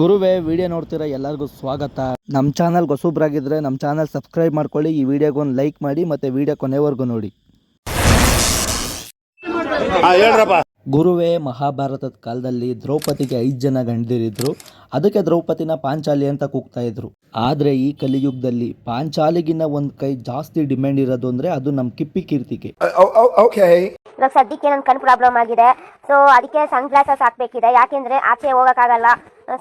ಗುರುವೇ, ವಿಡಿಯೋ ನೋಡ್ತಿರೋ ಎಲ್ಲರಿಗೂ ಸ್ವಾಗತ. ನಮ್ಮ ಚಾನಲ್ ಹೊಸಬ್ರಾಗಿದ್ರೆ ನಮ್ಮ ಚಾನಲ್ ಸಬ್ಸ್ಕ್ರೈಬ್ ಮಾಡ್ಕೊಳ್ಳಿ, ಈ ವಿಡಿಯೋಗೆ ಒಂದು ಲೈಕ್ ಮಾಡಿ ಮತ್ತೆ ವಿಡಿಯೋ ಕೊನೆವರೆಗೂ ನೋಡಿ. ಗುರುವೇ ಮಹಾಭಾರತದ ಕಾಲದಲ್ಲಿ ದ್ರೌಪದಿಗೆ ಐದು ಜನ ಗಂಡಿರಿದ್ರು ಅದಕ್ಕೆ ದ್ರೌಪದಿನ ಪಾಂಚಾಲಿ ಅಂತ ಕೂಗ್ತಾ ಇದ್ರು. ಆದ್ರೆ ಈ ಕಲಿಯುಗದಲ್ಲಿ ಪಾಂಚಾಲಿಗಿನ್ನ ಒಂದು ಕೈ ಜಾಸ್ತಿ ಡಿಮ್ಯಾಂಡ್ ಇರೋದು ಅಂದ್ರೆ ಅದು ನಮ್ಮ ಕಿಪ್ಪಿ ಕೀರ್ತಿಗೆ. ಇವಾಗ ಸದ್ಯಕ್ಕೆ ನನ್ನ ಕಣ್ಣು ಪ್ರಾಬ್ಲಮ್ ಆಗಿದೆ. ಸೊ ಅದಕ್ಕೆ ಸನ್ ಗ್ಲಾಸಸ್ ಹಾಕ್ಬೇಕಿದೆ. ಯಾಕೆಂದ್ರೆ ಆಚೆ ಹೋಗೋಕ್ಕಾಗಲ್ಲ.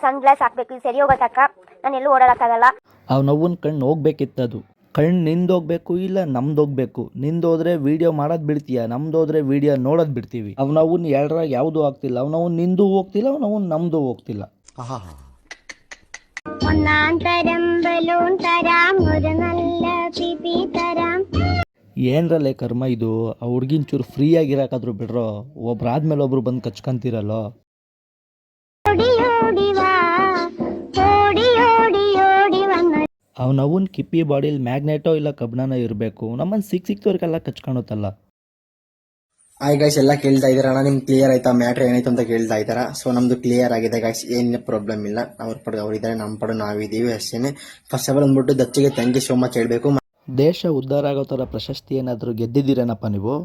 ಸನ್ ಗ್ಲಾಸ್ ಹಾಕ್ಬೇಕು. ಸರಿ ಹೋಗೋ ತಕ್ಕ. ನಾನು ಎಲ್ಲೂ ಓಡಾಡೋಕ್ಕಾಗಲ್ಲ. ಅವ್ ನೋವನ್ ಕಣ್ಣು ಹೋಗ್ಬೇಕಿತ್ತದು. ಕಣ್ಣು ನಿಂದೋಗ್ಬೇಕು ಇಲ್ಲ ನಮ್ದೋಗ್ಬೇಕು? ನಿಂದೋದ್ರೆ ವಿಡಿಯೋ ಮಾಡೋದು ಬಿಡ್ತೀಯ? ನಮ್ದೋದ್ರೆ ವಿಡಿಯೋ ನೋಡೋದ್ ಬಿಡ್ತೀವಿ. ಅವ್ನವನ್ನ ಎರಡರ ಯಾವುದೂ ಆಗ್ತಿಲ್ಲ. ಅವ್ನವ್ ನಿಂದು ಹೋಗ್ತಿಲ್ಲ ಅವ್ನವನ್ ನಮ್ದು ಹೋಗ್ತಿಲ್ಲ. ಏನ್ರಲ್ಲೇ ಕರ್ಮ ಇದು? ಆ ಹುಡ್ಗಿನ್ ಚೂರು ಫ್ರೀ ಆಗಿರಕ್ಕಾದ್ರು ಬಿಡ್ರೋ? ಒಬ್ರಾದ್ಮೇಲೆ ಒಬ್ರು ಬಂದು ಕಚ್ಕೊಂತೀರಲ್ಲೋ? ಅವನವನ ಕಿಪ್ಪಿ ಬಾಡಿಲಿ ಮ್ಯಾಗ್ನೆಟೋ ಇಲ್ಲ ಕಬ್ಬಿಣನೋ ಇರಬೇಕು. ನಮ್ಮನ್ನು ಸಿಕ್ಕ ಸಿಕ್ತವ್ರಿಗೆಲ್ಲ ಕಚ್ಕೊಳತ್ತಲ್ಲ ಆಯ್ ಗಾಯ್ಸ್ ಎಲ್ಲ ಕೇಳ್ತಾ ಅಣ್ಣ? ನಿಮ್ಗೆ ಕ್ಲಿಯರ್ ಆಯ್ತಾ? ಮ್ಯಾಟ್ರ್ ಏನಾಯ್ತು ಅಂತ ಕೇಳ್ತಾ ಇದಾರ ಸೊ ನಮ್ದು ಕ್ಲಿಯರ್ ಆಗಿದೆ ಗಾಯ್ಸ್ ಏನು ಪ್ರಾಬ್ಲಮ್ ಇಲ್ಲ. ಅವ್ರ ಪಡೆ ಅವರಿದ್ದಾರೆ ನಮ್ಮ ಪಡೆ ನಾವಿದ್ದೀವಿ ಅಷ್ಟೇ ಫಸ್ಟ್ ಆಫ್ ಆಲ್ ಅಂದ್ಬಿಟ್ಟು ದಚ್ಚಿಗೆ ಥ್ಯಾಂಕ್ ಯು ಸೋ ಮಚ್ ಹೇಳಬೇಕು. ದೇಶ ಉದ್ಧಾರ ಆಗೋ ಥರ ಪ್ರಶಸ್ತಿ ಏನಾದರೂ ಗೆದ್ದಿದ್ದೀರೇನಪ್ಪ ನೀವು?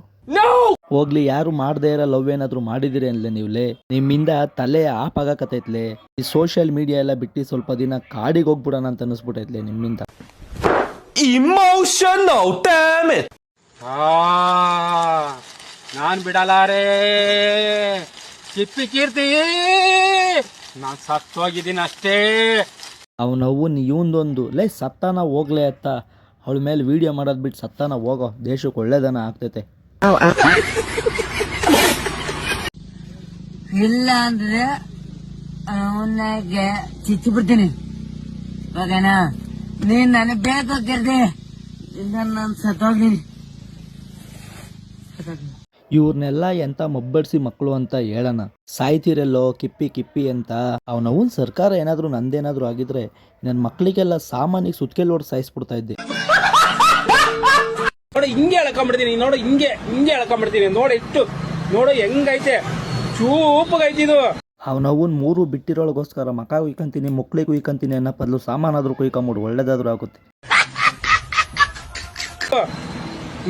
ಹೋಗ್ಲಿ ಯಾರು ಮಾಡದೇ ಇರೋ ಲವ್ ಏನಾದ್ರು ಮಾಡಿದಿರಿ ಅನ್ಲೆ ನೀವ್ಲೆ? ನಿಮ್ಮಿಂದ ತಲೆ ಆಪ್ ಆಗಕತ್ತೈತ್ಲೆ ಈ ಸೋಷಿಯಲ್ ಮೀಡಿಯಾ ಎಲ್ಲ ಬಿಟ್ಟು ಸ್ವಲ್ಪ ದಿನ ಕಾಡಿಗೆ ಹೋಗ್ಬಿಡೋಣ ಅಂತ ಅನಿಸ್ಬಿಟ್ಟೈತ್ಲೆ ನಿಮ್ಮಿಂದ. Emotion damn it! ನಾನ್ ಬಿಡಲಾರೆ ಕಿಪ್ಪಿ ಕೀರ್ತಿ. ನಾನ್ ಸತ್ತೋಗಿದ್ದೀನಿ ಅಷ್ಟೇ. ಅವನವು ಇವಂದೊಂದು ಲೇ ಸತ್ತಾನ ಹೋಗ್ಲೇ ಅತ್ತ. ಅವಳ ಮೇಲೆ ವಿಡಿಯೋ ಮಾಡೋದ್ ಬಿಟ್ಟು ಸತ್ತಾನ ಹೋಗೋ. ದೇಶಕ್ಕೆ ಒಳ್ಳೇದನ ಆಗ್ತೈತೆ. ಇಲ್ಲ ಅಂದ್ರೆ ಅವನಾಗೆ ಚಿಚ್ಚಿ ಬಿಡ್ತೀನಿ. ಓಕೆನಾ ನೀನ್ ನನಗೆ ಬೇಕಾಗಿರ್ದೆ ಇಲ್ಲ ನಾನು ಸತ್ತೋಗ್ತೀನಿ. ಇವ್ರನ್ನೆಲ್ಲ ಎಂತ ಮಬ್ಬಡಿಸಿ ಮಕ್ಕಳು ಅಂತ ಹೇಳೋಣ. ಸಾಯ್ತಿರಲ್ಲೋ ಕಿಪ್ಪಿ ಕಿಪ್ಪಿ ಅಂತ. ಅವನವನ್ ಸರ್ಕಾರ ಏನಾದ್ರೂ ನಂದೇನಾದ್ರೂ ಆಗಿದ್ರೆ ನನ್ನ ಮಕ್ಕಳಿಗೆಲ್ಲ ಸಾಮಾನ್ಯ ಸುತ್ಕೆಲ್ ಓಡ್ ಸಾಯಿಸ್ಬಿಡ್ತಾ ಇದ್ದೆ. ನೋಡು ಹಿಂಗೆ ಎಳ್ಕೊಂಬಿಡ್ತೀನಿ ನೋಡು ಹಿಂಗೆ ಹಿಂಗೆ ಎಳ್ಕೊಂಬಿಡ್ತೀನಿ ನೋಡಿ ಇಟ್ಟು ನೋಡು ಹೆಂಗೈತೆ. ಚೂಪಗೈತಿ ಇದು. ಅವನವನ್ ಮೂರು ಬಿಟ್ಟಿರೋಳಗೋಸ್ಕರ ಮಕ ಕುಯ್ಕೊಂತೀನಿ ಮಕ್ಳಿಗೆ ಕುಯ್ಕೊಂತೀನಿ ಅನ್ನೋ ಬದಲು ಸಾಮಾನಾದ್ರೂ ಕುಯ್ಕೊಂಬಿಡು ಒಳ್ಳೇದಾದ್ರೂ ಆಗುತ್ತೆ.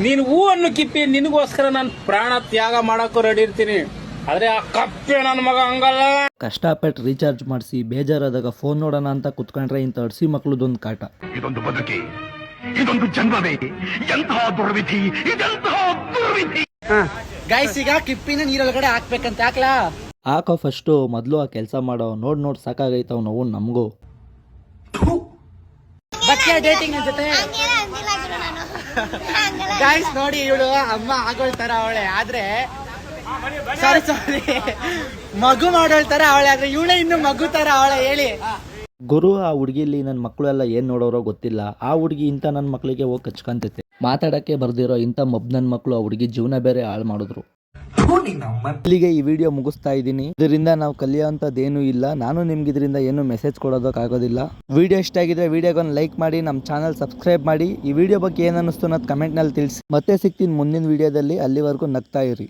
ನೀನು ಹೂ ಅನ್ನು ಕಿಪ್ಪಿ ನಿನಗೋಸ್ಕರ ನಾನು ಪ್ರಾಣ ತ್ಯಾಗ ಮಾಡಕ್ಕೂ ರೆಡಿ ಇರ್ತೀನಿ. ಆದ್ರೆ ಆ ಕಪ್ಪೆ ನನ್ನ ಮಗ ಹಂಗಲ್ಲ. ಕಷ್ಟಪಟ್ಟು ರೀಚಾರ್ಜ್ ಮಾಡಿಸಿ ಬೇಜಾರಾದಾಗ ಫೋನ್ ನೋಡೋಣ ಅಂತ ಕುತ್ಕೊಂಡ್ರೆ ಇಂಥ ಅಡ್ಸಿ ಮಕ್ಳದೊಂದು ಕಾಟ. ಇದೊಂದು ಬದುಕಿ. ಇದೊಂದು ಜನ್ಮವೇ. ಎಂತಹ ದುರ್ವಿಧಿ ಇದೆಂತಹ ದುರ್ವಿಧಿ. ಗೈಸ್ ಈಗ ಕಿಪ್ಪಿನ ನೀರೊಳಗಡೆ ಹಾಕ್ಬೇಕಂತ ಹಾಕ್ಲಾ? ಹಾಕೋ ಫಸ್ಟು ಮೊದಲು ಆ ಕೆಲಸ ಮಾಡೋ ನೋಡ್ ನೋಡ್ ಸಾಕಾಗೈತವ್ ನೋವು ನಮಗೂ. ಬಟ್ಟೆ ಡೇಟಿಂಗ್ ಜೊತೆ? ಗೈಸ್ ನೋಡಿ ಇವಳು ಅಮ್ಮ ಆಗೋಳ್ ತರ ಅವಳೆ. ಆದ್ರೆ ಸಾರಿ ಸಾರಿ ಮಗು ಮಾಡೋಳ್ತಾರ ಅವಳೆ ಆದ್ರೆ ಇವಳೆ ಇನ್ನು ಮಗು ತರ ಅವಳೆ ಹೇಳಿ. ಗುರು, ಆ ಹುಡುಗಿಲಿ ನನ್ನ ಮಕ್ಕಳೆಲ್ಲ ಏನು ನೋಡೋರೋ ಗೊತ್ತಿಲ್ಲ. ಆ ಹುಡುಗಿ ಇಂಥ ನನ್ನ ಮಕ್ಕಳಿಗೆ ಹೋಗಿ ಕಚ್ಕೊಂತೈತೆ. ಮಾತಾಡಕ್ಕೆ ಬರ್ದಿರೋ ಇಂಥ ಮಬ್ ನನ್ನ ಮಕ್ಕಳು ಆ ಹುಡುಗಿ ಜೀವನ ಬೇರೆ ಹಾಳು ಮಾಡಿದ್ರು. ಇಲ್ಲಿಗೆ ಈ ವಿಡಿಯೋ ಮುಗಿಸ್ತಾ ಇದ್ದೀನಿ. ಇದರಿಂದ ನಾವು ಕಲಿಯೋಂಥದ್ದೇನೂ ಇಲ್ಲ. ನಾನು ನಿಮ್ಗೆ ಇದರಿಂದ ಏನು ಮೆಸೇಜ್ ಕೊಡೋದಕ್ಕಾಗೋದಿಲ್ಲ. ವಿಡಿಯೋ ಇಷ್ಟ ಆಗಿದ್ರೆ ವಿಡಿಯೋಗೊಂದು ಲೈಕ್ ಮಾಡಿ ನಮ್ಮ ಚಾನಲ್ ಸಬ್ಸ್ಕ್ರೈಬ್ ಮಾಡಿ. ಈ ವಿಡಿಯೋ ಬಗ್ಗೆ ಏನು ಅನ್ನಿಸ್ತು ಅನ್ನೋದು ಕಮೆಂಟ್ನಲ್ಲಿ ತಿಳಿಸಿ. ಮತ್ತೆ ಸಿಗ್ತೀನಿ ಮುಂದಿನ ವಿಡಿಯೋದಲ್ಲಿ. ಅಲ್ಲಿವರೆಗೂ ನಗ್ತಾ ಇರಿ.